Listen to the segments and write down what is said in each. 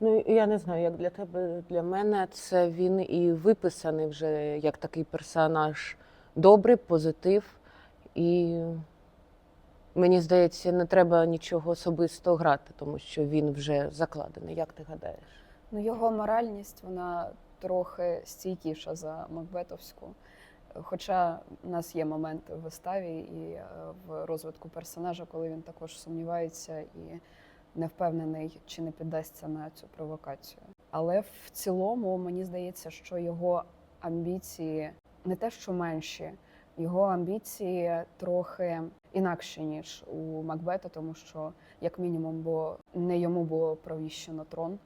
Ну, я не знаю, як для тебе, для мене це він і виписаний вже як такий персонаж добрий, позитив. І мені здається, не треба нічого особисто грати, тому що він вже закладений. Як ти гадаєш? Ну, його моральність вона трохи стійкіша за Макбетовську. Хоча у нас є моменти в виставі і е, в розвитку персонажа, коли він також сумнівається і не впевнений, чи не піддасться на цю провокацію. Але в цілому мені здається, що його амбіції не те, що менші, його амбіції трохи інакші, ніж у Макбета, тому що, як мінімум, бо не йому було провіщено трон,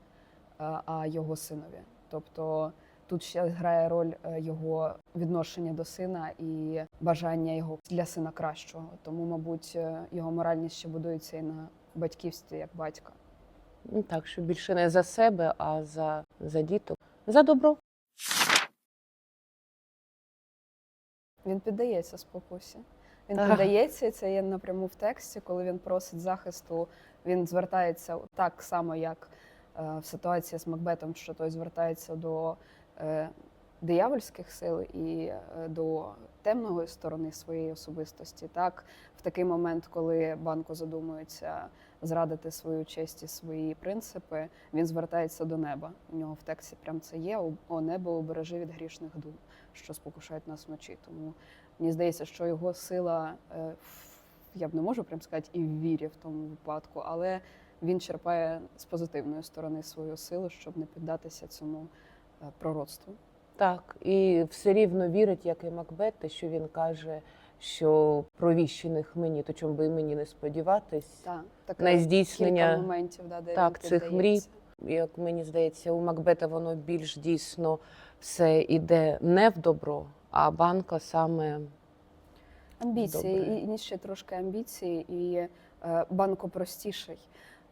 а а його синові. Тобто тут ще грає роль е, його відношення до сина і бажання його для сина кращого. Тому, мабуть, е, його моральність ще будується і на батьківстві як батька. Ну, так, що більше не за себе, а за, за діток. За добро. Він піддається спокусі. Він Так. піддається, і це є напряму в тексті, коли він просить захисту. Він звертається так само, як е, в ситуації з Макбетом, що той звертається до е, диявольських сил і е, до темної сторони своєї особистості. Так, в такий момент, коли банко задумується зрадити свою честь і свої принципи, він звертається до неба. У нього в тексті прям це є. «О, О небо, обережи від грішних дум, що спокушають нас вночі. Тому Мені здається, що його сила, е, я б не можу прям сказати, і в вірі в тому випадку, але він черпає з позитивної сторони свою силу, щоб не піддатися цьому е, пророцтву. Так, і все рівно вірить, як і Макбет, те, що він каже, що провіщених мені, то чому би і мені не сподіватись. Так, так На здійснення, кілька моментів, да, де так, цих піддається. Як мені здається, у Макбета воно більш дійсно все йде не в добро, а банка саме Амбіції, Добре. і, і ще трошки амбіції, і е, банко простіший.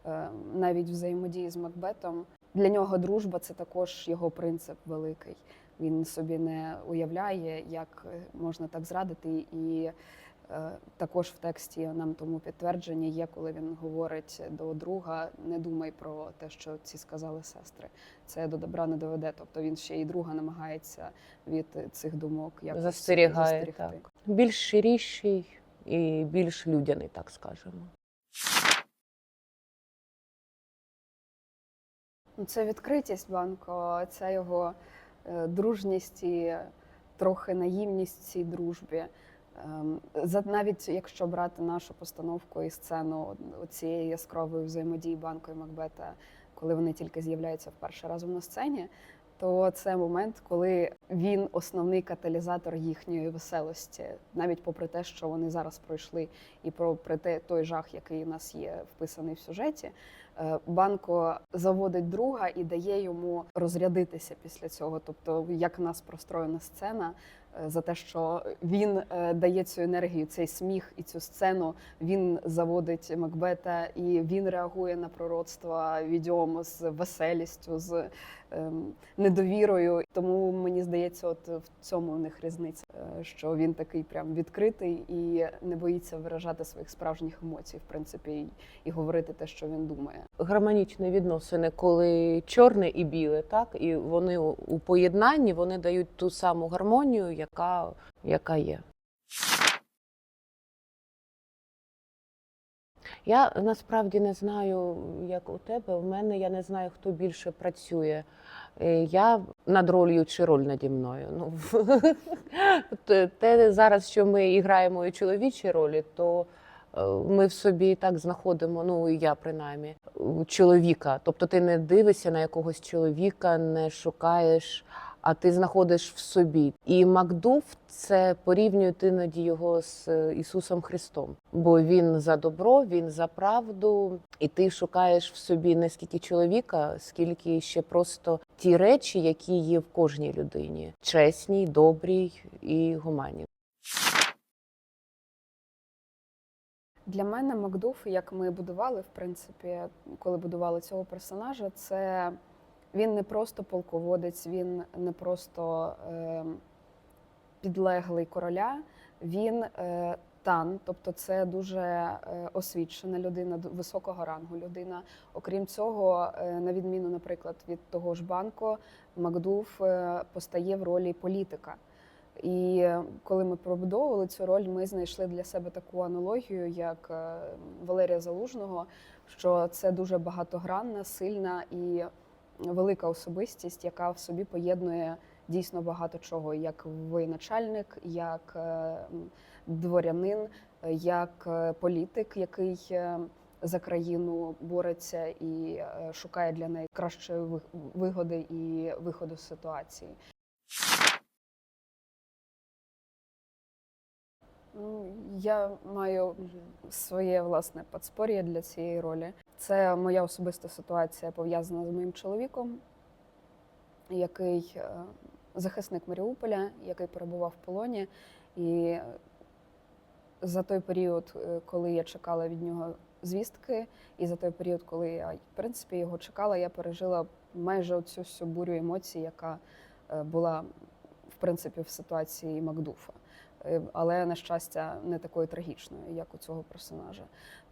Е, навіть взаємодії з Макбетом. Для нього дружба це також його принцип великий. Він собі не уявляє, як е, можна так зрадити. І е, також в тексті нам тому підтвердження є, коли він говорить до друга: не думай про те, що ці сказали сестри. Це до добра не доведе. Тобто він ще і друга намагається від цих думок якось застерігає. Так. Більш ширіший і більш людяний, так скажемо. Ну, Це відкритість банко, це його дружність і трохи наївність в цій дружбі. Ем, навіть якщо брати нашу постановку і сцену цієї яскравої взаємодії банко і Макбета, коли вони тільки з'являються вперше разом на сцені, то це момент, коли він основний каталізатор їхньої веселості, навіть попри те, що вони зараз пройшли, і попри те той жах, який у нас є вписаний в сюжеті. Е, Банко заводить друга і дає йому розрядитися після цього. Тобто, як в нас простроєна сцена е, за те, що він е, дає цю енергію, цей сміх і цю сцену. Він заводить Макбета, і він реагує на пророцтво відьому з веселістю, з ем, недовірою. Тому мені здається, от в цьому у них різниця, що він такий прям відкритий і не боїться виражати своїх справжніх емоцій, в принципі, і говорити те, що він думає. Гармонічні відносини, коли чорне і біле, так і вони у поєднанні вони дають ту саму гармонію, яка, яка є. Я насправді не знаю, як у тебе. У мене я не знаю, хто більше працює. Е, Я над ролью чи роль наді мною. Ну, те- зараз, що ми граємо і чоловічі ролі, то ми в собі так знаходимо, ну і я принаймні, чоловіка. Тобто ти не дивишся на якогось чоловіка, не шукаєш, а ти знаходиш в собі. І Макдув це порівнюють іноді його з е, Ісусом Христом, бо він за добро, він за правду, і ти шукаєш в собі не скільки чоловіка, скільки ще просто ті речі, які є в кожній людині: чесній, добрій і гуманній. Для мене Макдуф, як ми будували, в принципі, коли будували цього персонажа, це він не просто полководець, він не просто е, підлеглий короля, він е, Тан, тобто це дуже е, освічена людина, високого рангу людина. Окрім цього, е, на відміну, наприклад, від того ж банку, Макдув е, постає в ролі політика. І коли ми пробудовували цю роль, ми знайшли для себе таку аналогію, як е, Валерія Залужного, що це дуже багатогранна, сильна і велика особистість, яка в собі поєднує дійсно багато чого, як воєначальник, як е, дворянин, як е, політик, який за країну бореться і шукає для неї кращої вигоди і виходу з ситуації. Ну, я маю своє власне подспор'я для цієї ролі. Це моя особиста ситуація пов'язана з моїм чоловіком, який е, захисник Маріуполя, який перебував в полоні. І за той період, е, коли я чекала від нього звістки, і за той період, коли я в принципі його чекала, я пережила майже оцю всю бурю емоцій, яка е, була в принципі в ситуації Макдуфа. Е, Але на щастя, не такою трагічною, як у цього персонажа.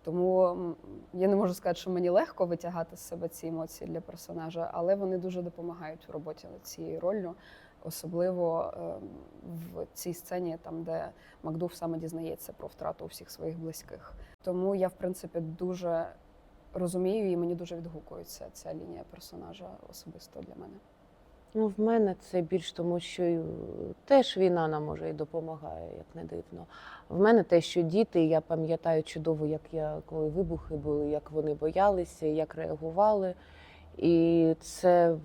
Тому я не можу сказати, що мені легко витягати з себе ці емоції для персонажа, але вони дуже допомагають в роботі над цією роллю, особливо е, в цій сцені, там де Макдув саме дізнається про втрату всіх своїх близьких. Тому я, в принципі, дуже розумію і мені дуже відгукується ця лінія персонажа особисто для мене. Ну, в мене це більш тому, що теж війна нам може і допомагає, як не дивно. В мене те, що діти, я пам'ятаю чудово, як я коли вибухи були, як вони боялися, як реагували. І це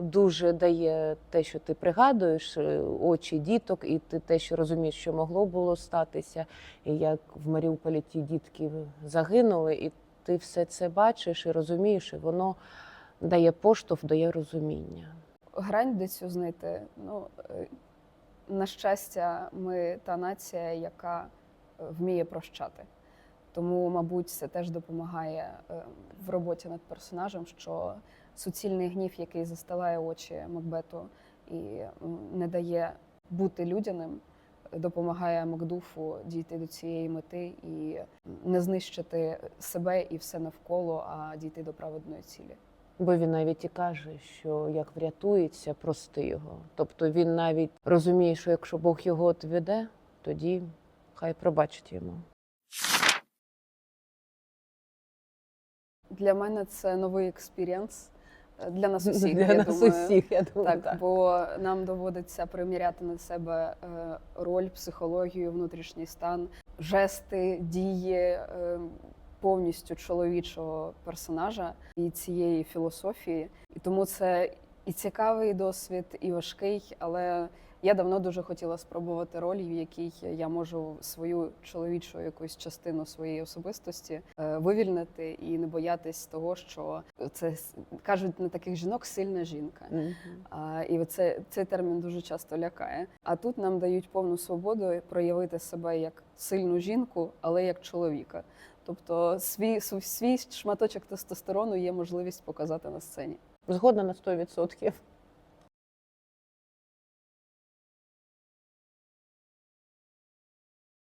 дуже дає те, що ти пригадуєш, е, очі діток, і ти те, що розумієш, що могло було статися, і як в Маріуполі ті дітки загинули, і ти все це бачиш і розумієш, і воно дає поштовх, дає розуміння. Грань де цю знайти. Ну, е, на щастя, ми та нація, яка е, вміє прощати. Тому, мабуть, це теж допомагає е, в роботі над персонажем, що суцільний гнів, який застилає очі Макбету і не дає бути людяним, допомагає Макдуфу дійти до цієї мети і не знищити себе і все навколо, а дійти до праведної цілі. Бо він навіть і каже, що як врятується, прости його. Тобто він навіть розуміє, що якщо Бог його відведе, тоді хай пробачить йому. Для мене це новий експірієнс для нас усіх. Для я нас думаю. усіх, я думаю. Так, бо нам доводиться приміряти на себе е, роль, психологію, внутрішній стан, жести, дії е, повністю чоловічого персонажа і цієї філософії. І тому це і цікавий досвід, і важкий, але я давно дуже хотіла спробувати роль, в якій я можу свою чоловічу якусь частину своєї особистості е, вивільнити і не боятись того, що це кажуть на таких жінок сильна жінка. Мгм. А, і оце, цей термін дуже часто лякає. А тут нам дають повну свободу проявити себе як сильну жінку, але як чоловіка. Тобто свій, св- свій шматочок тестостерону є можливість показати на сцені. Згодна на 100%.